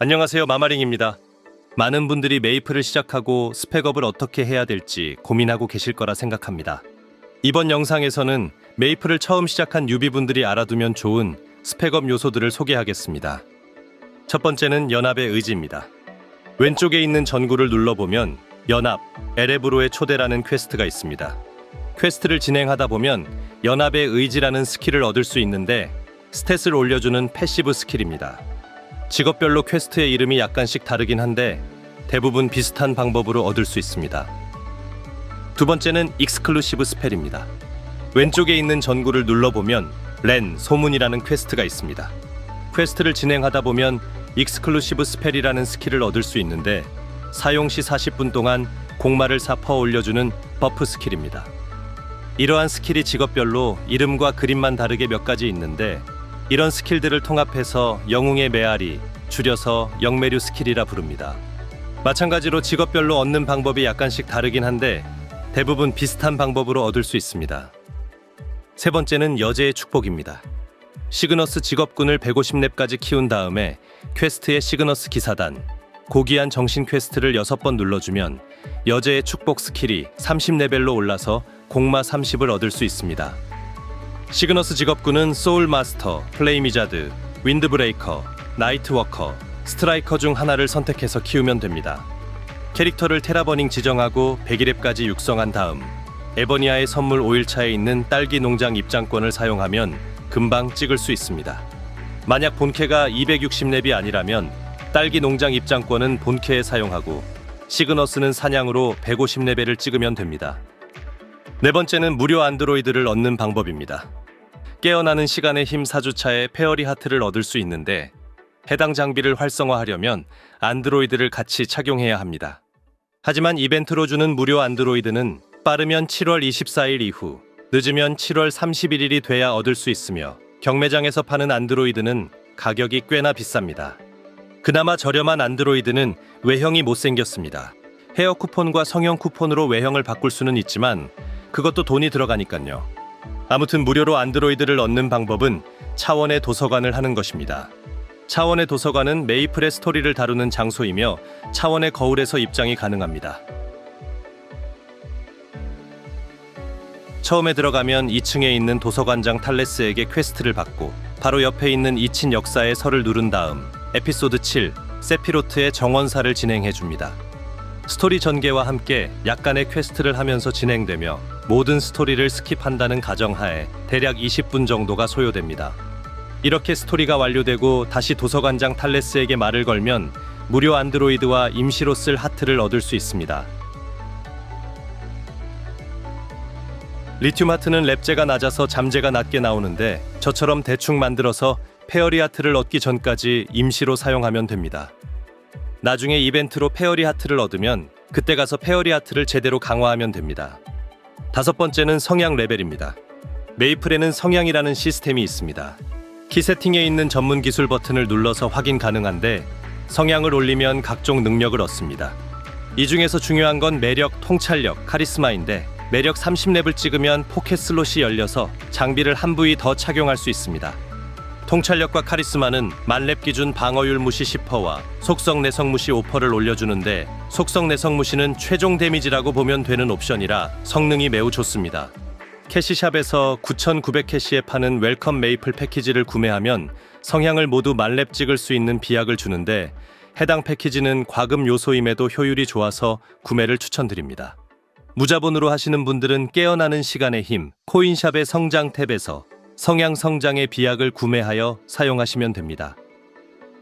안녕하세요 마마링입니다. 많은 분들이 메이플을 시작하고 스펙업을 어떻게 해야 될지 고민하고 계실 거라 생각합니다. 이번 영상에서는 메이플을 처음 시작한 뉴비분들이 알아두면 좋은 스펙업 요소들을 소개하겠습니다. 첫 번째는 연합의 의지입니다. 왼쪽에 있는 전구를 눌러보면 연합, 에레브로의 초대라는 퀘스트가 있습니다. 퀘스트를 진행하다 보면 연합의 의지라는 스킬을 얻을 수 있는데 스탯을 올려주는 패시브 스킬입니다. 직업별로 퀘스트의 이름이 약간씩 다르긴 한데 대부분 비슷한 방법으로 얻을 수 있습니다. 두 번째는 익스클루시브 스펠입니다. 왼쪽에 있는 전구를 눌러보면 렌 소문이라는 퀘스트가 있습니다. 퀘스트를 진행하다 보면 익스클루시브 스펠이라는 스킬을 얻을 수 있는데 사용 시 40분 동안 공마를 사퍼 올려주는 버프 스킬입니다. 이러한 스킬이 직업별로 이름과 그림만 다르게 몇 가지 있는데 이런 스킬들을 통합해서 영웅의 메아리, 줄여서 영매류 스킬이라 부릅니다. 마찬가지로 직업별로 얻는 방법이 약간씩 다르긴 한데 대부분 비슷한 방법으로 얻을 수 있습니다. 세 번째는 여제의 축복입니다. 시그너스 직업군을 150렙까지 키운 다음에 퀘스트의 시그너스 기사단, 고귀한 정신 퀘스트를 6번 눌러주면 여제의 축복 스킬이 30레벨로 올라서 공마 30을 얻을 수 있습니다. 시그너스 직업군은 소울 마스터, 플레이미자드, 윈드브레이커, 나이트워커, 스트라이커 중 하나를 선택해서 키우면 됩니다. 캐릭터를 테라버닝 지정하고 100일앱까지 육성한 다음 에버니아의 선물 5일차에 있는 딸기 농장 입장권을 사용하면 금방 찍을 수 있습니다. 만약 본캐가 260렙이 아니라면 딸기 농장 입장권은 본캐에 사용하고 시그너스는 사냥으로 150레벨을 찍으면 됩니다. 네 번째는 무료 안드로이드를 얻는 방법입니다. 깨어나는 시간의 힘 4주차에 페어리 하트를 얻을 수 있는데 해당 장비를 활성화하려면 안드로이드를 같이 착용해야 합니다. 하지만 이벤트로 주는 무료 안드로이드는 빠르면 7월 24일 이후, 늦으면 7월 31일이 돼야 얻을 수 있으며 경매장에서 파는 안드로이드는 가격이 꽤나 비쌉니다. 그나마 저렴한 안드로이드는 외형이 못생겼습니다. 헤어 쿠폰과 성형 쿠폰으로 외형을 바꿀 수는 있지만 그것도 돈이 들어가니까요. 아무튼 무료로 안드로이드를 얻는 방법은 차원의 도서관을 하는 것입니다. 차원의 도서관은 메이플의 스토리를 다루는 장소이며 차원의 거울에서 입장이 가능합니다. 처음에 들어가면 2층에 있는 도서관장 탈레스에게 퀘스트를 받고 바로 옆에 있는 2층 역사의 설을 누른 다음 에피소드 7 세피로트의 정원사를 진행해 줍니다. 스토리 전개와 함께 약간의 퀘스트를 하면서 진행되며 모든 스토리를 스킵한다는 가정하에 대략 20분 정도가 소요됩니다. 이렇게 스토리가 완료되고 다시 도서관장 탈레스에게 말을 걸면 무료 안드로이드와 임시로 쓸 하트를 얻을 수 있습니다. 리튬 하트는 랩제가 낮아서 잠재가 낮게 나오는데 저처럼 대충 만들어서 페어리 하트를 얻기 전까지 임시로 사용하면 됩니다. 나중에 이벤트로 페어리 하트를 얻으면 그때 가서 페어리 하트를 제대로 강화하면 됩니다. 다섯 번째는 성향 레벨입니다. 메이플에는 성향이라는 시스템이 있습니다. 키 세팅에 있는 전문 기술 버튼을 눌러서 확인 가능한데 성향을 올리면 각종 능력을 얻습니다. 이 중에서 중요한 건 매력, 통찰력, 카리스마인데 매력 30렙을 찍으면 포켓 슬롯이 열려서 장비를 한 부위 더 착용할 수 있습니다. 통찰력과 카리스마는 만렙 기준 방어율 무시 10%와 속성 내성 무시 5%를 올려주는데 속성 내성 무시는 최종 데미지라고 보면 되는 옵션이라 성능이 매우 좋습니다. 캐시샵에서 9,900캐시에 파는 웰컴 메이플 패키지를 구매하면 성향을 모두 만렙 찍을 수 있는 비약을 주는데 해당 패키지는 과금 요소임에도 효율이 좋아서 구매를 추천드립니다. 무자본으로 하시는 분들은 깨어나는 시간의 힘 코인샵의 성장 탭에서 성향 성장의 비약을 구매하여 사용하시면 됩니다.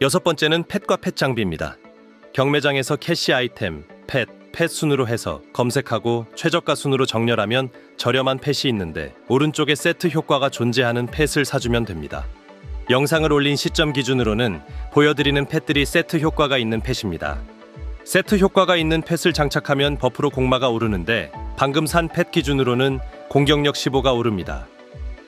여섯 번째는 펫과 펫 장비입니다. 경매장에서 캐시 아이템, 펫, 펫 순으로 해서 검색하고 최저가 순으로 정렬하면 저렴한 펫이 있는데 오른쪽에 세트 효과가 존재하는 펫을 사주면 됩니다. 영상을 올린 시점 기준으로는 보여드리는 펫들이 세트 효과가 있는 펫입니다. 세트 효과가 있는 펫을 장착하면 버프로 공마가 오르는데 방금 산 펫 기준으로는 공격력 15가 오릅니다.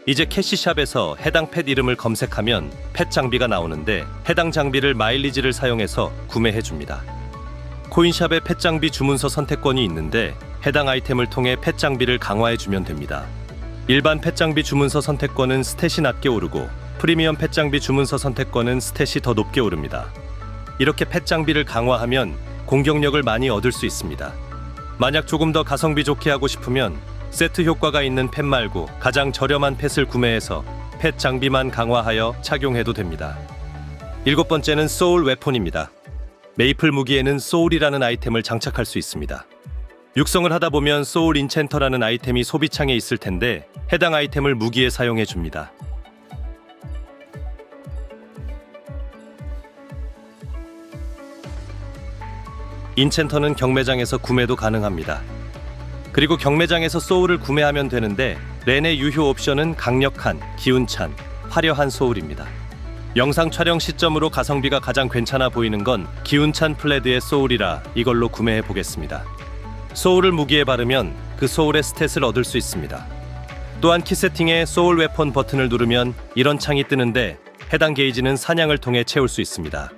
이제 캐시샵에서 해당 펫 이름을 검색하면 펫 장비가 나오는데 해당 장비를 마일리지를 사용해서 구매해 줍니다. 코인샵에 펫 장비 주문서 선택권이 있는데 해당 아이템을 통해 펫 장비를 강화해 주면 됩니다. 일반 펫 장비 주문서 선택권은 스탯이 낮게 오르고 프리미엄 펫 장비 주문서 선택권은 스탯이 더 높게 오릅니다. 이렇게 펫 장비를 강화하면 공격력을 많이 얻을 수 있습니다. 만약 조금 더 가성비 좋게 하고 싶으면 세트 효과가 있는 펫 말고 가장 저렴한 펫을 구매해서 펫 장비만 강화하여 착용해도 됩니다. 일곱 번째는 소울 웨폰입니다. 메이플 무기에는 소울이라는 아이템을 장착할 수 있습니다. 육성을 하다 보면 소울 인챈터라는 아이템이 소비창에 있을 텐데 해당 아이템을 무기에 사용해 줍니다. 인챈터는 경매장에서 구매도 가능합니다. 그리고 경매장에서 소울을 구매하면 되는데 렌의 유효 옵션은 강력한, 기운찬, 화려한 소울입니다. 영상 촬영 시점으로 가성비가 가장 괜찮아 보이는 건 기운찬 플레드의 소울이라 이걸로 구매해 보겠습니다. 소울을 무기에 바르면 그 소울의 스탯을 얻을 수 있습니다. 또한 키 세팅에 소울 웨폰 버튼을 누르면 이런 창이 뜨는데 해당 게이지는 사냥을 통해 채울 수 있습니다.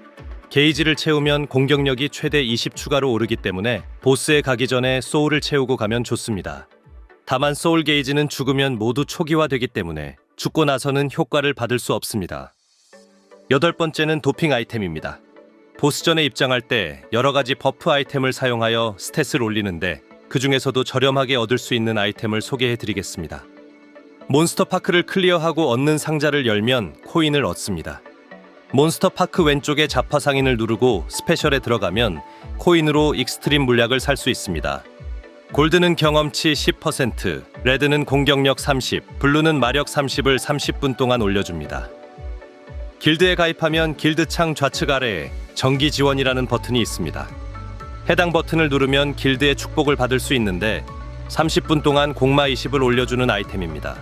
게이지를 채우면 공격력이 최대 20 추가로 오르기 때문에 보스에 가기 전에 소울을 채우고 가면 좋습니다. 다만 소울 게이지는 죽으면 모두 초기화되기 때문에 죽고 나서는 효과를 받을 수 없습니다. 여덟 번째는 도핑 아이템입니다. 보스전에 입장할 때 여러 가지 버프 아이템을 사용하여 스탯을 올리는데 그 중에서도 저렴하게 얻을 수 있는 아이템을 소개해 드리겠습니다. 몬스터 파크를 클리어하고 얻는 상자를 열면 코인을 얻습니다. 몬스터 파크 왼쪽에 자파 상인을 누르고 스페셜에 들어가면 코인으로 익스트림 물약을 살 수 있습니다. 골드는 경험치 10%, 레드는 공격력 30, 블루는 마력 30을 30분 동안 올려줍니다. 길드에 가입하면 길드 창 좌측 아래에 정기 지원이라는 버튼이 있습니다. 해당 버튼을 누르면 길드의 축복을 받을 수 있는데 30분 동안 공마 20을 올려주는 아이템입니다.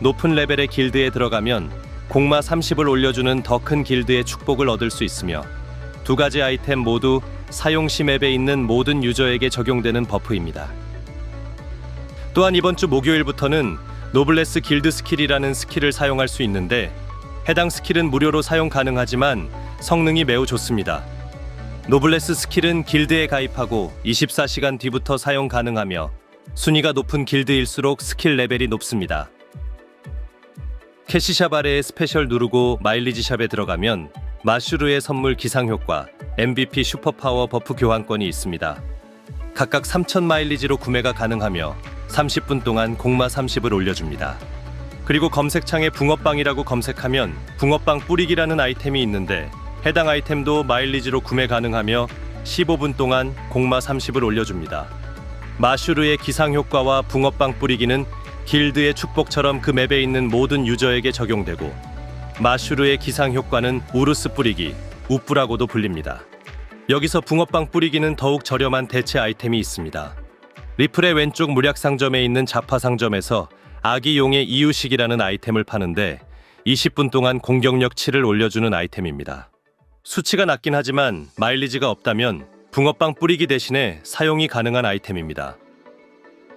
높은 레벨의 길드에 들어가면 공마 30을 올려주는 더 큰 길드의 축복을 얻을 수 있으며 두 가지 아이템 모두 사용 시 맵에 있는 모든 유저에게 적용되는 버프입니다. 또한 이번 주 목요일부터는 노블레스 길드 스킬이라는 스킬을 사용할 수 있는데 해당 스킬은 무료로 사용 가능하지만 성능이 매우 좋습니다. 노블레스 스킬은 길드에 가입하고 24시간 뒤부터 사용 가능하며 순위가 높은 길드일수록 스킬 레벨이 높습니다. 캐시샵 아래에 스페셜 누르고 마일리지 샵에 들어가면 마슈르의 선물 기상 효과, MVP 슈퍼파워 버프 교환권이 있습니다. 각각 3,000 마일리지로 구매가 가능하며 30분 동안 공마 30을 올려줍니다. 그리고 검색창에 붕어빵이라고 검색하면 붕어빵 뿌리기라는 아이템이 있는데 해당 아이템도 마일리지로 구매 가능하며 15분 동안 공마 30을 올려줍니다. 마슈르의 기상 효과와 붕어빵 뿌리기는 길드의 축복처럼 그 맵에 있는 모든 유저에게 적용되고 마슈르의 기상 효과는 우르스 뿌리기, 우뿌라고도 불립니다. 여기서 붕어빵 뿌리기는 더욱 저렴한 대체 아이템이 있습니다. 리플의 왼쪽 물약 상점에 있는 자파 상점에서 아기용의 이유식이라는 아이템을 파는데 20분 동안 공격력 7을 올려주는 아이템입니다. 수치가 낮긴 하지만 마일리지가 없다면 붕어빵 뿌리기 대신에 사용이 가능한 아이템입니다.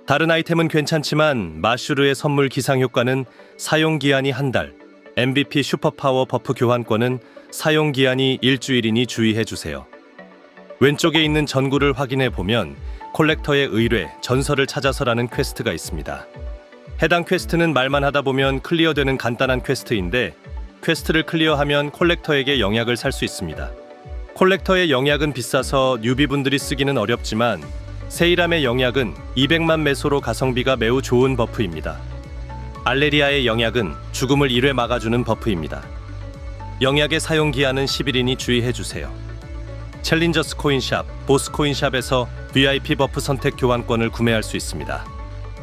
다른 아이템은 괜찮지만 마슈르의 선물 기상 효과는 사용 기한이 한 달, MVP 슈퍼파워 버프 교환권은 사용 기한이 일주일이니 주의해 주세요. 왼쪽에 있는 전구를 확인해 보면 콜렉터의 의뢰, 전설을 찾아서라는 퀘스트가 있습니다. 해당 퀘스트는 말만 하다 보면 클리어되는 간단한 퀘스트인데 퀘스트를 클리어하면 콜렉터에게 영약을 살 수 있습니다. 콜렉터의 영약은 비싸서 뉴비분들이 쓰기는 어렵지만 세이람의 영약은 200만 메소로 가성비가 매우 좋은 버프입니다. 알레리아의 영약은 죽음을 1회 막아주는 버프입니다. 영약의 사용 기한은 10일이니 주의해 주세요. 챌린저스 코인샵, 보스 코인샵에서 VIP 버프 선택 교환권을 구매할 수 있습니다.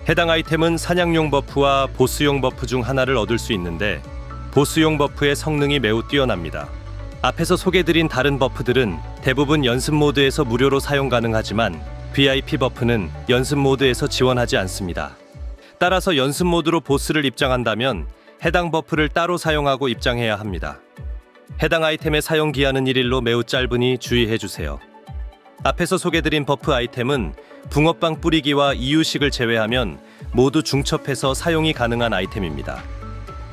해당 아이템은 사냥용 버프와 보스용 버프 중 하나를 얻을 수 있는데 보스용 버프의 성능이 매우 뛰어납니다. 앞에서 소개드린 다른 버프들은 대부분 연습 모드에서 무료로 사용 가능하지만 VIP 버프는 연습 모드에서 지원하지 않습니다. 따라서 연습 모드로 보스를 입장한다면 해당 버프를 따로 사용하고 입장해야 합니다. 해당 아이템의 사용 기한은 1일로 매우 짧으니 주의해 주세요. 앞에서 소개드린 버프 아이템은 붕어빵 뿌리기와 이유식을 제외하면 모두 중첩해서 사용이 가능한 아이템입니다.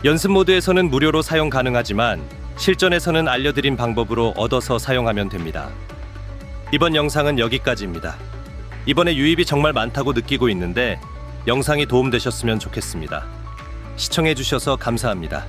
연습 모드에서는 무료로 사용 가능하지만 실전에서는 알려드린 방법으로 얻어서 사용하면 됩니다. 이번 영상은 여기까지입니다. 이번에 유입이 정말 많다고 느끼고 있는데 영상이 도움되셨으면 좋겠습니다. 시청해주셔서 감사합니다.